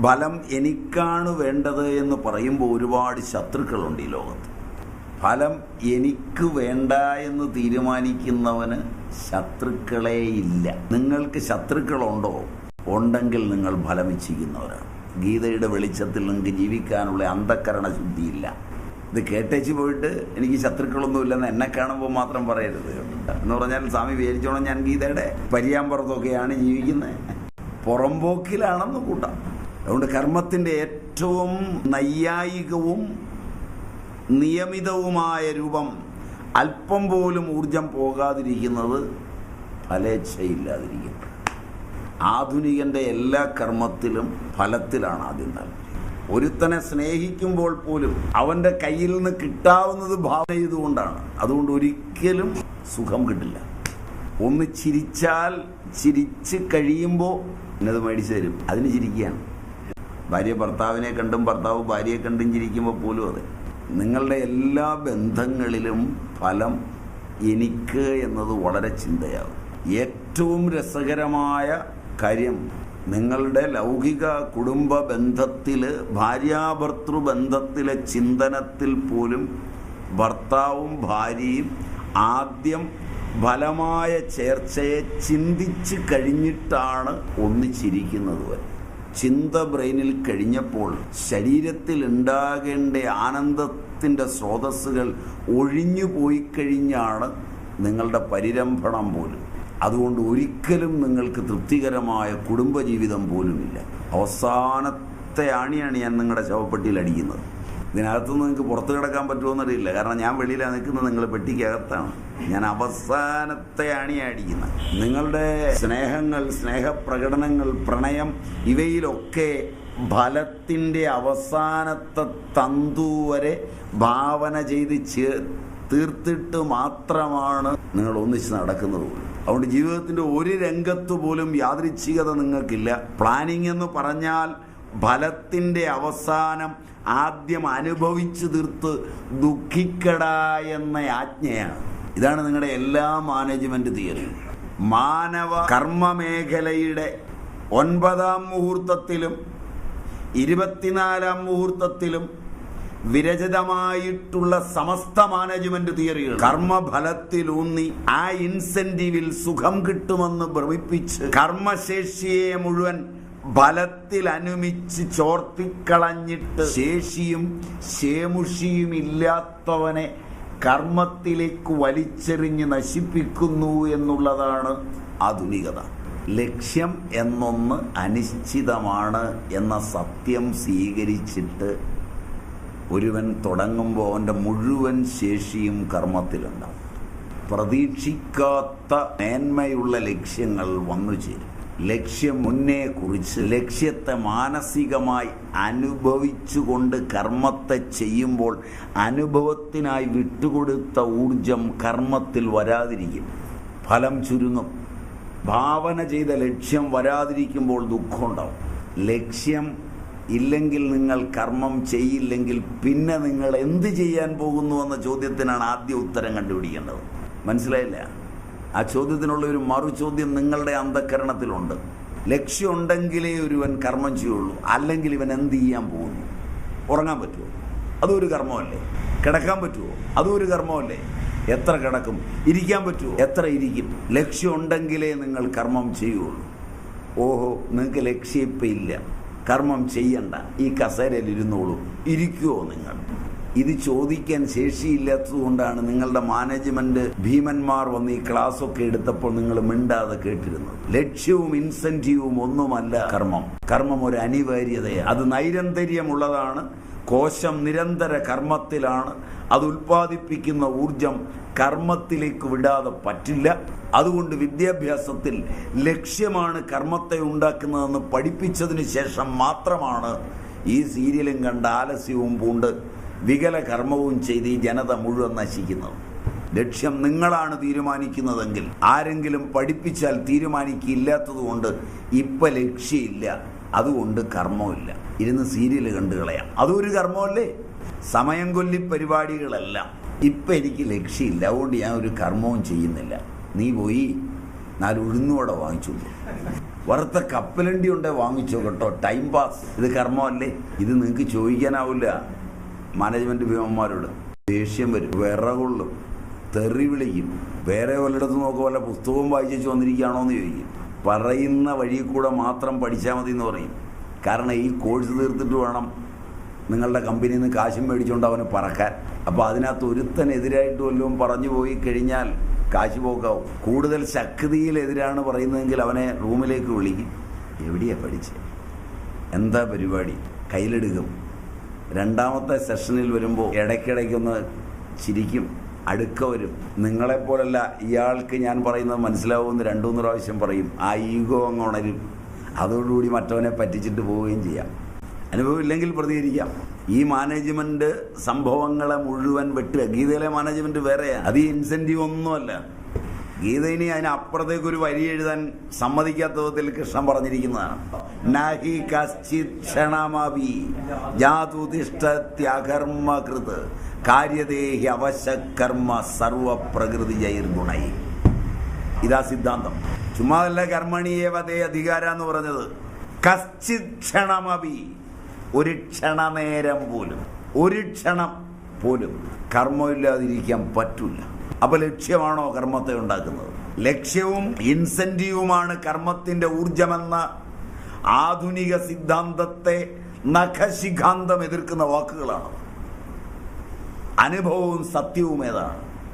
ഫലം എനിക്കാണ് വേണ്ടത് എന്ന് പറയുമ്പോൾ ഒരുപാട് ശത്രുക്കളുണ്ട് ഈ ലോകത്ത്. ഫലം എനിക്ക് വേണ്ട എന്ന് തീരുമാനിക്കുന്നവന് ശത്രുക്കളേ ഇല്ല. നിങ്ങൾക്ക് ശത്രുക്കളുണ്ടോ? ഉണ്ടെങ്കിൽ നിങ്ങൾ ഫലം ഇച്ഛിക്കുന്നവരാണ് ഗീതയുടെ വെളിച്ചത്തിൽ നിങ്ങൾക്ക് ജീവിക്കാനുള്ള അന്ധക്കരണ ശുദ്ധിയില്ല. ഇത് കേട്ടേച്ച് പോയിട്ട് എനിക്ക് ശത്രുക്കളൊന്നുമില്ലെന്ന് എന്നെ കാണുമ്പോൾ മാത്രം പറയരുത് എന്ന് പറഞ്ഞാൽ സ്വാമി വിചാരിച്ചോണം ഞാൻ ഗീതയുടെ പരിയാമ്പുറത്തൊക്കെയാണ് ജീവിക്കുന്നത്. പുറമ്പോക്കിലാണെന്ന് കൂട്ടാം. അതുകൊണ്ട് കർമ്മത്തിന്റെ ഏറ്റവും നൈയായികവും നിയമിതവുമായ രൂപം അല്പം പോലും ഊർജം പോകാതിരിക്കുന്നത് ഫലേച്ഛയില്ലാതിരിക്കും. ആധുനികന്റെ എല്ലാ കർമ്മത്തിലും ഫലത്തിലാണ് ആദ്യം താല്പര്യം. ഒരുത്തനെ സ്നേഹിക്കുമ്പോൾ പോലും അവന്റെ കയ്യിൽ നിന്ന് കിട്ടാവുന്നത് ഭാവന ചെയ്തുകൊണ്ടാണ്. അതുകൊണ്ട് ഒരിക്കലും സുഖം കിട്ടില്ല. ഒന്ന് ചിരിച്ചാൽ ചിരിച്ച് കഴിയുമ്പോൾ എന്നത് മേടിച്ചു തരും. അതിന് ചിരിക്കുകയാണ്. ഭാര്യ ഭർത്താവിനെ കണ്ടും ഭർത്താവ് ഭാര്യയെ കണ്ടും ചിരിക്കുമ്പോൾ പോലും അതെ. നിങ്ങളുടെ എല്ലാ ബന്ധങ്ങളിലും ഫലം എനിക്ക് എന്നത് വളരെ ചിന്തയാകും ഏറ്റവും രസകരമായ കാര്യം നിങ്ങളുടെ ലൗകിക കുടുംബ ബന്ധത്തിൽ ഭാര്യാഭർത്തൃ ബന്ധത്തിലെ ചിന്തനത്തിൽ പോലും ഭർത്താവും ഭാര്യയും ആദ്യം ഫലമായ ചേർച്ചയെ ചിന്തിച്ച് കഴിഞ്ഞിട്ടാണ് ഒന്നിച്ചിരിക്കുന്നത് വരെ. ചിന്ത ബ്രെയിനിൽ കഴിഞ്ഞപ്പോൾ ശരീരത്തിൽ ഉണ്ടാകേണ്ട ആനന്ദത്തിന്റെ സ്രോതസ്സുകൾ ഒഴിഞ്ഞു പോയി കഴിഞ്ഞാണ് നിങ്ങളുടെ പരിരംഭണം പോലും. അതുകൊണ്ട് ഒരിക്കലും നിങ്ങൾക്ക് തൃപ്തികരമായ കുടുംബജീവിതം പോലുമില്ല. അവസാനത്തെ ആണിയാണ് ഞാൻ നിങ്ങളുടെ ശവപ്പെട്ടിയിൽ അടിക്കുന്നത്. ഇതിനകത്തുനിന്ന് നിങ്ങൾക്ക് പുറത്ത് കിടക്കാൻ പറ്റുമോന്നറിയില്ല കാരണം ഞാൻ വെളിയിലാണ് നിൽക്കുന്നത് നിങ്ങൾ പെട്ടിക്കകത്താണ്. ഞാൻ അവസാനത്തെ അണിയാടിക്കുന്നത് നിങ്ങളുടെ സ്നേഹങ്ങൾ സ്നേഹപ്രകടനങ്ങൾ പ്രണയം ഇവയിലൊക്കെ ഫലത്തിന്റെ അവസാനത്തെ തന്തു വരെ ഭാവന ചെയ്ത് ചേ തീർത്തിട്ട് മാത്രമാണ് നിങ്ങൾ ഒന്നിച്ച് നടക്കുന്നത് അതുകൊണ്ട് ജീവിതത്തിന്റെ ഒരു രംഗത്ത് പോലും യാദൃച്ഛികത നിങ്ങൾക്കില്ല. പ്ലാനിങ് എന്ന് പറഞ്ഞാൽ ഫലത്തിന്റെ അവസാനം ആദ്യം അനുഭവിച്ചു തീർത്ത് ദുഃഖിക്കടാ എന്ന ആജ്ഞയാണ്. ഇതാണ് നിങ്ങളുടെ എല്ലാ മാനേജ്മെന്റ് തിയറിയും മാനവ കർമ്മ മേഖലയുടെ ഒൻപതാം മുഹൂർത്തത്തിലും ഇരുപത്തിനാലാം മുഹൂർത്തത്തിലും വിരചിതമായിട്ടുള്ള സമസ്ത മാനേജ്മെന്റ് തിയറികൾ കർമ്മഫലത്തിലൂന്നി ആ ഇൻസെന്റീവിൽ സുഖം കിട്ടുമെന്ന് ഭ്രമിപ്പിച്ച് കർമ്മശേഷിയെ മുഴുവൻ ഫലത്തിൽ അനുമിച്ച് ചോർത്തിക്കളഞ്ഞിട്ട് ശേഷിയും ശേമുഷിയും ഇല്ലാത്തവനെ കർമ്മത്തിലേക്ക് വലിച്ചെറിഞ്ഞ് നശിപ്പിക്കുന്നു എന്നുള്ളതാണ് ആധുനികത. ലക്ഷ്യം എന്നൊന്ന് അനിശ്ചിതമാണ് എന്ന സത്യം സ്വീകരിച്ചിട്ട് ഒരുവൻ തുടങ്ങുമ്പോൾ അവന്റെ മുഴുവൻ ശേഷിയും കർമ്മത്തിലുണ്ടാവും. പ്രതീക്ഷിക്കാത്ത മേന്മയുള്ള ലക്ഷ്യങ്ങൾ വന്നു ചേരും ലക്ഷ്യം മുന്നേ കുറിച്ച് ലക്ഷ്യത്തെ മാനസികമായി അനുഭവിച്ചുകൊണ്ട് കർമ്മത്തെ ചെയ്യുമ്പോൾ അനുഭവത്തിനായി വിട്ടുകൊടുത്ത ഊർജം കർമ്മത്തിൽ വരാതിരിക്കും. ഫലം ചുരുങ്ങും. ഭാവന ചെയ്ത ലക്ഷ്യം വരാതിരിക്കുമ്പോൾ ദുഃഖമുണ്ടാവും ലക്ഷ്യം ഇല്ലെങ്കിൽ നിങ്ങൾ കർമ്മം ചെയ്യില്ലെങ്കിൽ പിന്നെ നിങ്ങൾ എന്ത് ചെയ്യാൻ പോകുന്നു എന്ന ചോദ്യത്തിനാണ് ആദ്യ ഉത്തരം കണ്ടുപിടിക്കേണ്ടത്. മനസ്സിലായില്ല? ആ ചോദ്യത്തിനുള്ള ഒരു മറു ചോദ്യം നിങ്ങളുടെ അന്ധകരണത്തിലുണ്ട്. ലക്ഷ്യമുണ്ടെങ്കിലേ ഒരുവൻ കർമ്മം ചെയ്യുള്ളൂ. അല്ലെങ്കിൽ ഇവൻ എന്ത് ചെയ്യാൻ പോകുന്നു? ഉറങ്ങാൻ പറ്റുമോ? അതും ഒരു കർമ്മമല്ലേ? കിടക്കാൻ പറ്റുമോ? അതും ഒരു കർമ്മമല്ലേ? എത്ര കിടക്കും? ഇരിക്കാൻ പറ്റുമോ? എത്ര ഇരിക്കും? ലക്ഷ്യമുണ്ടെങ്കിലേ നിങ്ങൾ കർമ്മം ചെയ്യുള്ളൂ. ഓഹോ നിങ്ങൾക്ക് ലക്ഷ്യം ഇപ്പം ഇല്ല. കർമ്മം ചെയ്യണ്ട. ഈ കസേരയിൽ ഇരുന്നോളൂ. ഇരിക്കുമോ നിങ്ങൾ? ഇത് ചോദിക്കാൻ ശേഷിയില്ലാത്തതുകൊണ്ടാണ് നിങ്ങളുടെ മാനേജ്മെന്റ് ഭീമന്മാർ വന്ന് ഈ ക്ലാസ് ഒക്കെ എടുത്തപ്പോൾ നിങ്ങൾ മിണ്ടാതെ കേട്ടിരുന്നത്. ലക്ഷ്യവും ഇൻസെന്റീവും ഒന്നുമല്ല കർമ്മം. കർമ്മം ഒരു അനിവാര്യതയാണ്. അത് നൈരന്തര്യമുള്ളതാണ് കോശം നിരന്തര കർമ്മത്തിലാണ് അത് ഉൽപ്പാദിപ്പിക്കുന്ന ഊർജം കർമ്മത്തിലേക്ക് വിടാതെ പറ്റില്ല. അതുകൊണ്ട് വിദ്യാഭ്യാസത്തിൽ ലക്ഷ്യമാണ് കർമ്മത്തെ ഉണ്ടാക്കുന്നതെന്ന് പഠിപ്പിച്ചതിന് ശേഷം മാത്രമാണ് ഈ സീരിയലും കണ്ട ആലസ്യവും പൂണ്ട് വികല കർമ്മവും ചെയ്ത് ഈ ജനത മുഴുവൻ നശിക്കുന്നത്. ലക്ഷ്യം നിങ്ങളാണ് തീരുമാനിക്കുന്നതെങ്കിൽ ആരെങ്കിലും പഠിപ്പിച്ചാൽ തീരുമാനിക്കില്ലാത്തതുകൊണ്ട് ഇപ്പം ലക്ഷ്യമില്ല. അതുകൊണ്ട് കർമ്മമില്ല ഇരുന്ന് സീരിയൽ കണ്ടു കളയാം. അതും ഒരു കർമ്മമല്ലേ? സമയം കൊല്ലി പരിപാടികളെല്ലാം. ഇപ്പം എനിക്ക് ലക്ഷ്യമില്ല. അതുകൊണ്ട് ഞാൻ ഒരു കർമ്മവും ചെയ്യുന്നില്ല. നീ പോയി നാല് ഉഴുന്നുവട വാങ്ങിച്ചു. വറുത്ത കപ്പലണ്ടി ഉണ്ടേ വാങ്ങിച്ചോ കേട്ടോ. ടൈം പാസ് ഇത് കർമ്മമല്ലേ? ഇത് നിങ്ങൾക്ക് ചോദിക്കാനാവില്ല മാനേജ്മെന്റ് ഭീമന്മാരോട് ദേഷ്യം വരും വിറകൊള്ളും തെറി വിളിക്കും. വേറെ വല്ലയിടത്ത് നോക്കുക വല്ല പുസ്തകവും വായിച്ചു വന്നിരിക്കുകയാണോ എന്ന് ചോദിക്കും. പറയുന്ന വഴി കൂടെ മാത്രം പഠിച്ചാൽ മതി എന്ന് പറയും. കാരണം ഈ കോഴ്സ് തീർത്തിട്ട് വേണം നിങ്ങളുടെ കമ്പനിയിൽ നിന്ന് കാശും മേടിച്ചുകൊണ്ട് അവന് പറക്കാൻ. അപ്പോൾ അതിനകത്ത് ഒരുത്തനെതിരായിട്ട് വല്ലതും പറഞ്ഞു പോയി കഴിഞ്ഞാൽ കാശ് പോക്കാവും. കൂടുതൽ ശക്തിയിലെതിരാണ് പറയുന്നതെങ്കിൽ അവനെ റൂമിലേക്ക് വിളിക്കും. എവിടെയാണ് പഠിച്ചത് എന്താ പരിപാടി? കയ്യിലെടുക്കും. രണ്ടാമത്തെ സെഷനിൽ വരുമ്പോൾ ഇടയ്ക്കിടയ്ക്കൊന്ന് ചിരിക്കും അടുക്ക വരും. നിങ്ങളെപ്പോലല്ല ഇയാൾക്ക് ഞാൻ പറയുന്നത് മനസ്സിലാവുമെന്ന് രണ്ടു മൂന്ന് പ്രാവശ്യം പറയും. ആ ഈഗോ അങ്ങ് ഉണരും. അതോടുകൂടി മറ്റവനെ പറ്റിച്ചിട്ട് പോവുകയും ചെയ്യാം. അനുഭവം ഇല്ലെങ്കിൽ പ്രതികരിക്കാം. ഈ മാനേജ്മെന്റ് സംഭവങ്ങളെ മുഴുവൻ വെട്ടുക. ഗീതയിലെ മാനേജ്മെന്റ് വേറെയാണ് അത് ഈ ഇൻസെന്റീവ് ഒന്നുമല്ല. ഗീത ഇനി അതിനപ്പുറത്തേക്ക് ഒരു വരി എഴുതാൻ സമ്മതിക്കാത്ത വിധത്തിൽ കൃഷ്ണൻ പറഞ്ഞിരിക്കുന്നതാണ്. നഹി കശ്ചിത് ക്ഷണമപി ജാതുതിഷ്ഠത്യകർമ്മകൃത് കാര്യദേഹി അവശകർമ്മ സർവപ്രകൃതി ജൈർഗുണൈ. ഇതാ സിദ്ധാന്തം. ചുമ്മാതല്ല കർമ്മണീയവതേ അധികാര എന്ന് പറഞ്ഞത്. കശ്ചിത് ക്ഷണമവി ഒരു ക്ഷണനേരം പോലും ഒരു ക്ഷണം പോലും കർമ്മമില്ലാതിരിക്കാൻ പറ്റില്ല അപ്പൊ ലക്ഷ്യമാണോ കർമ്മത്തെ ഉണ്ടാക്കുന്നത്? ലക്ഷ്യവും ഇൻസെന്റീവുമാണ് കർമ്മത്തിന്റെ ഊർജമെന്ന ആധുനിക സിദ്ധാന്തത്തെ നഖശിഖാന്തം എതിർക്കുന്ന വാക്കുകളാണ്. അനുഭവവും സത്യവും ഏതാണ്?